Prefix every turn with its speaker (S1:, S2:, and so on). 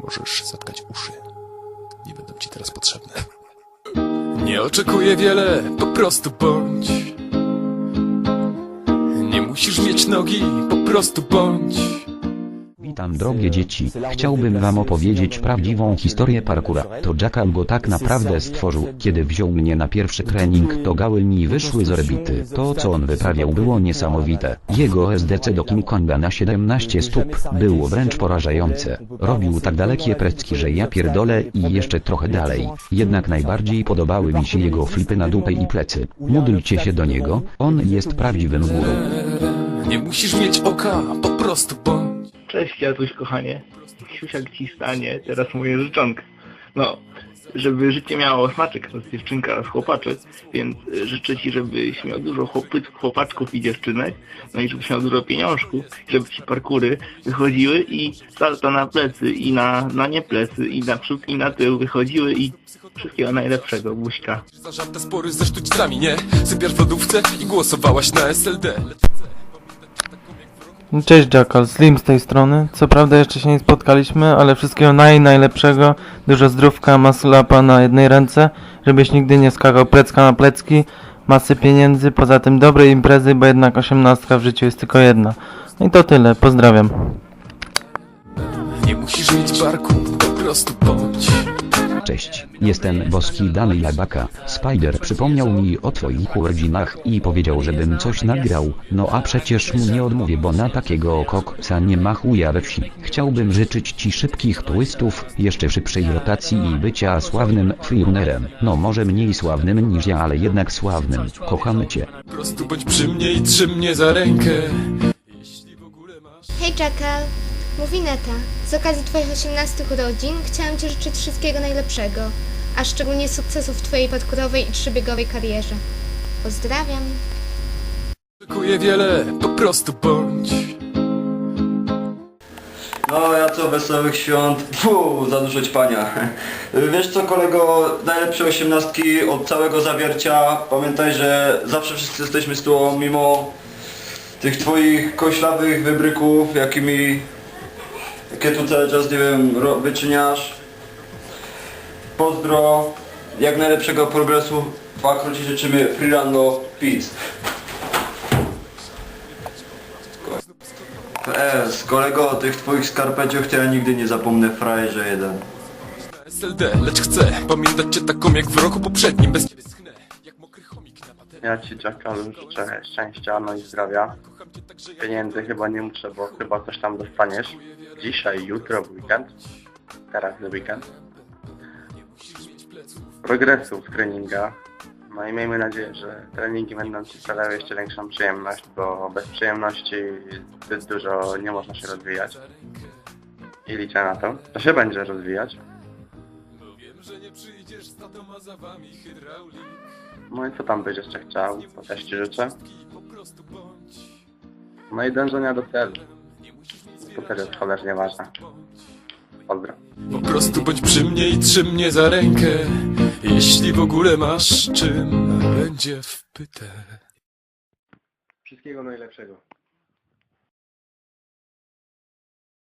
S1: Możesz zatkać uszy. Nie będą ci teraz potrzebne. Nie oczekuję wiele, po prostu bądź. Nie musisz mieć nogi, po prostu bądź.
S2: Witam drogie dzieci, chciałbym wam opowiedzieć prawdziwą historię parkura. To Jackal go tak naprawdę stworzył. Kiedy wziął mnie na pierwszy trening to gały mi wyszły z orbity. To co on wyprawiał było niesamowite. Jego SDC do King Konga na 17 stóp było wręcz porażające. Robił tak dalekie precki, że ja pierdolę i jeszcze trochę dalej. Jednak najbardziej podobały mi się jego flipy na dupę i plecy. Módlcie się do niego, on jest prawdziwym górą.
S1: Nie musisz mieć oka, po prostu bądź.
S3: Cześć Jatuś kochanie. Siusiak ci stanie, teraz moje życzonka. No, żeby życie miało smaczek, to jest dziewczynka oraz chłopaczek, więc y, życzę ci, żebyś miał dużo chłopy, chłopaczków i dziewczynek, no i żebyś miał dużo pieniążków, żeby ci parkury wychodziły i salto na plecy i na, na nie plecy i na przód i na tył wychodziły i wszystkiego najlepszego, buźka.
S1: Spory ze sztućcami, nie? Sypiasz w lodówce i głosowałaś na SLD.
S4: Cześć Jackal, Slim z tej strony. Co prawda jeszcze się nie spotkaliśmy, ale wszystkiego naj najlepszego. Dużo zdrówka, maslapa na jednej ręce, żebyś nigdy nie skakał plecka na plecki. Masy pieniędzy, poza tym dobrej imprezy, bo jednak osiemnastka w życiu jest tylko jedna. No i to tyle, pozdrawiam.
S1: Nie musisz mieć barku, po prostu bądź.
S2: Cześć, jestem boski Dany Labaka. Spider przypomniał mi o twoich urodzinach i powiedział, żebym coś nagrał. No a przecież mu nie odmówię, bo na takiego koksa nie ma chuja we wsi. Chciałbym życzyć ci szybkich twistów, jeszcze szybszej rotacji i bycia sławnym freerunerem. No może mniej sławnym niż ja, ale jednak sławnym. Kochamy cię.
S1: Po prostu bądź przy mnie i trzym mnie za rękę. Jeśli w ogóle masz...
S5: Hej Jackal, mówi Neta. Z okazji Twoich 18 urodzin chciałam Ci życzyć wszystkiego najlepszego, a szczególnie sukcesów w Twojej podkurowej i trzybiegowej karierze. Pozdrawiam.
S1: Oczekuję wiele, po prostu bądź.
S6: No ja co, wesołych świąt, Fu, za dużo ćpania. Wiesz co kolego, najlepsze osiemnastki od całego zawiercia. Pamiętaj, że zawsze wszyscy jesteśmy z tobą, mimo tych twoich koślawych wybryków, jakimi, jakie tu cały czas, nie wiem, wyczyniasz. Pozdro, jak najlepszego progresu, w akro ci życzymy Freerando, peace. Z kolego o tych twoich skarpeciach to ja nigdy nie zapomnę frajerze jeden.
S1: SLD, lecz chcę pamiętać cię taką jak w roku poprzednim. Bez ciebie
S7: Ja ci Jackal życzę szczęścia, no i zdrowia. Pieniędzy chyba nie muszę, bo chyba coś tam dostaniesz. Dzisiaj, jutro, w weekend. Teraz w weekend. Progresu w treningach. No i miejmy nadzieję, że treningi będą Ci sprawiały jeszcze większą przyjemność, bo bez przyjemności zbyt dużo nie można się rozwijać. I liczę na to, że się będzie rozwijać.
S1: że nie przyjdziesz za wami hydraulik.
S7: No i co tam byś jeszcze chciał, to też Ci życzę.
S1: Po prostu bądź.
S7: No i dążenia do celu. To też jest cholernie ważne. Pozdro.
S1: Po prostu bądź przy mnie i trzym mnie za rękę. Jeśli w ogóle masz czym, będzie wpyte.
S8: Wszystkiego najlepszego.